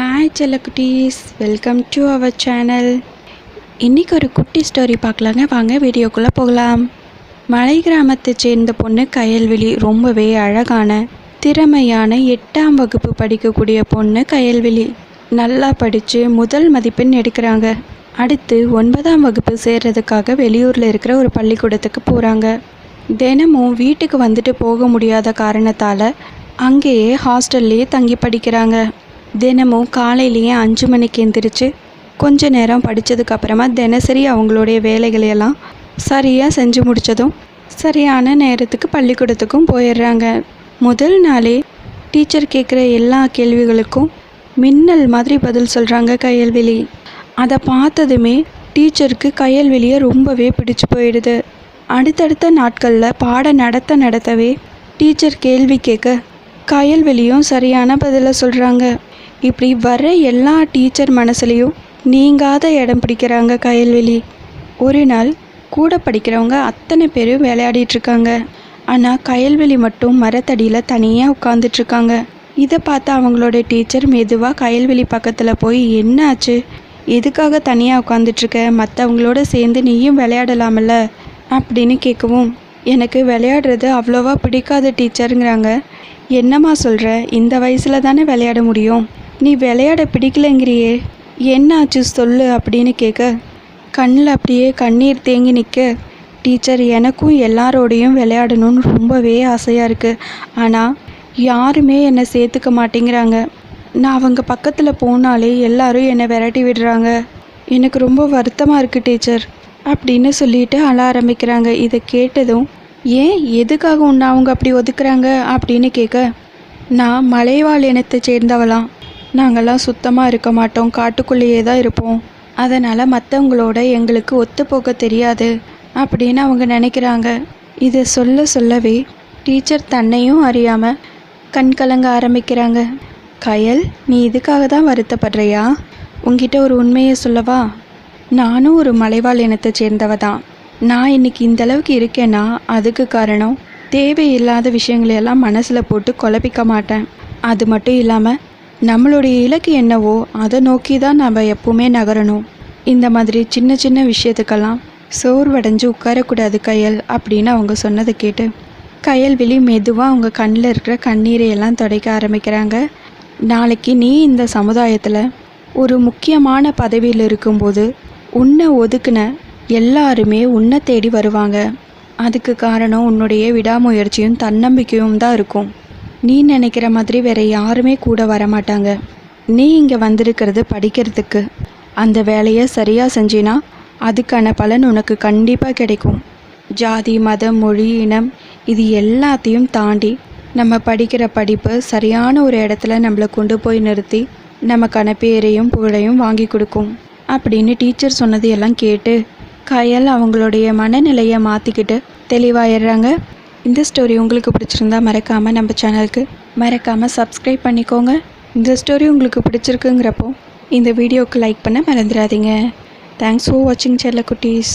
Hi செல்லக்குட்டீஸ் welcome to our channel இன்றைக்கி ஒரு குட்டி ஸ்டோரி பார்க்கலாங்க. வாங்க வீடியோக்குள்ளே போகலாம். மலை கிராமத்தை சேர்ந்த பொண்ணு கயல்வெளி ரொம்பவே அழகான திறமையான எட்டாம் வகுப்பு படிக்கக்கூடிய பொண்ணு கயல்வெளி நல்லா படித்து முதல் மதிப்பெண் எடுக்கிறாங்க. அடுத்து ஒன்பதாம் வகுப்பு சேர்றதுக்காக வெளியூரில் இருக்கிற ஒரு பள்ளிக்கூடத்துக்கு போகிறாங்க தினமும் வீட்டுக்கு வந்துட்டு போக முடியாத காரணத்தால் அங்கேயே ஹாஸ்டல்லையே தங்கி படிக்கிறாங்க. தினமும் காலையிலேயே அஞ்சு மணிக்கு எந்திரிச்சு கொஞ்ச நேரம் படித்ததுக்கு அப்புறமா தினசரி அவங்களுடைய வேலைகளையெல்லாம் சரியாக செஞ்சு முடித்ததும் சரியான நேரத்துக்கு பள்ளிக்கூடத்துக்கும் போயிடுறாங்க. முதல் நாளே டீச்சர் கேட்குற எல்லா கேள்விகளுக்கும் மின்னல் மாதிரி பதில் சொல்கிறாங்க கையல்வெளி அதை பார்த்ததுமே டீச்சருக்கு கையல்வெளியை ரொம்பவே பிடிச்சு போயிடுது. அடுத்தடுத்த நாட்களில் பாடம் நடத்த நடத்தவே டீச்சர் கேள்வி கேட்க கயல்வெளியும் சரியான பதிலை சொல்கிறாங்க இப்படி வர எல்லா டீச்சர் மனசுலேயும் நீங்காத இடம் பிடிக்கிறாங்க கயல்வெளி. ஒரு நாள் கூட படிக்கிறவங்க அத்தனை பேரும் விளையாடிட்டுருக்காங்க ஆனால் கயல்வெளி மட்டும் மரத்தடியில் தனியாக உட்காந்துட்ருக்காங்க இதை பார்த்து அவங்களோட டீச்சர் மெதுவாக கயல்வெளி பக்கத்தில் போய் என்ன ஆச்சு எதுக்காக தனியாக உட்காந்துட்ருக்க மற்றவங்களோட சேர்ந்து நீயும் விளையாடலாமல்ல அப்படின்னு கேட்கவும் எனக்கு விளையாடுறது அவ்வளோவா பிடிக்காத டீச்சருங்கிறாங்க என்னம்மா சொல்கிற இந்த வயசில் தானே விளையாட முடியும்? நீ விளையாட பிடிக்கலைங்கிறியே. என்னாச்சு சொல்லு அப்படின்னு கேட்க கண்ணில் அப்படியே கண்ணீர் தேங்கி நிற்க டீச்சர் எனக்கும் எல்லாரோடையும் விளையாடணும்னு ரொம்பவே ஆசையாக இருக்குது ஆனால் யாருமே என்னை சேர்த்துக்க மாட்டேங்கிறாங்க. நான் அவங்க பக்கத்தில் போனாலே எல்லாரும் என்னை விரட்டி விடுறாங்க. எனக்கு ரொம்ப வருத்தமாக இருக்குது டீச்சர் அப்படின்னு சொல்லிட்டு அழ ஆரம்பிக்கிறாங்க. இதை கேட்டதும் ஏன் எதுக்காக உன்னை அவங்க அப்படி ஒதுக்குறாங்க? அப்படின்னு கேட்க நான் மலைவாழ் இனத்தை சேர்ந்தவளாம். நாங்கள்லாம் சுத்தமாக இருக்க மாட்டோம். காட்டுக்குள்ளேயே தான் இருப்போம். அதனால் மற்றவங்களோட எங்களுக்கு ஒத்து போக தெரியாது அப்படின்னு அவங்க நினைக்கிறாங்க. இதை சொல்ல சொல்லவே டீச்சர் தன்னையும் அறியாமல் கண் கலங்க ஆரம்பிக்கிறாங்க. கயல் நீ இதுக்காக தான் வருத்தப்படுறியா? உங்ககிட்ட ஒரு உண்மையை சொல்லவா? நானும் ஒரு மலைவாழ் இனத்தை சேர்ந்தவ தான். நான் இன்னைக்கு இந்த அளவுக்கு இருக்கேன்னா அதுக்கு காரணம் தேவையில்லாத விஷயங்களையெல்லாம் மனசில் போட்டு குழப்பிக்க மாட்டேன். அது மட்டும் இல்லாமல் நம்மளுடைய இலக்கு என்னவோ அதை நோக்கி தான் நம்ம எப்பவுமே நகரணும். இந்த மாதிரி சின்ன சின்ன விஷயத்துக்கெல்லாம் சோர்வடைஞ்சு உட்காரக்கூடாது கையல் அப்படின்னு அவங்க சொன்னதை கேட்டு கையல்வெளி மெதுவாக அவங்க கண்ணில் இருக்கிற கண்ணீரை எல்லாம் துடைக்க ஆரம்பிக்கிறாங்க. நாளைக்கு நீ இந்த சமுதாயத்தில் ஒரு முக்கியமான பதவியில் இருக்கும்போது உன்னை ஒதுக்குன எல்லாருமே உன்னை தேடி வருவாங்க. அதுக்கு காரணம் உன்னுடைய விடாமுயற்சியும் தன்னம்பிக்கையும் தான் இருக்கும். நீ நினைக்கிற மாதிரி வேற யாருமே கூட வரமாட்டாங்க நீ இங்கே வந்திருக்கிறது படிக்கிறதுக்கு. அந்த வேலையை சரியாக செஞ்சினா அதுக்கான பலன் உனக்கு கண்டிப்பாக கிடைக்கும். ஜாதி மதம் மொழி இனம் இது எல்லாத்தையும் தாண்டி நம்ம படிக்கிற படிப்பு சரியான ஒரு இடத்துல நம்மளை கொண்டு போய் நிறுத்தி நமக்கான பேரையும் புகழையும் வாங்கி கொடுக்கும். அப்படின்னு டீச்சர் சொன்னதையெல்லாம் எல்லாம் கேட்டு கயல் அவங்களுடைய மனநிலையை மாற்றிக்கிட்டு தெளிவாயிடுறாங்க. இந்த ஸ்டோரி உங்களுக்கு பிடிச்சிருந்தா மறக்காமல் நம்ம சேனலுக்கு மறக்காமல் சப்ஸ்கிரைப் பண்ணிக்கோங்க. இந்த ஸ்டோரி உங்களுக்கு பிடிச்சிருக்குங்கிறப்போ இந்த வீடியோவுக்கு லைக் பண்ண மறந்துடாதீங்க. தேங்க்ஸ் ஃபார் வாட்சிங் செல்ல குட்டீஸ்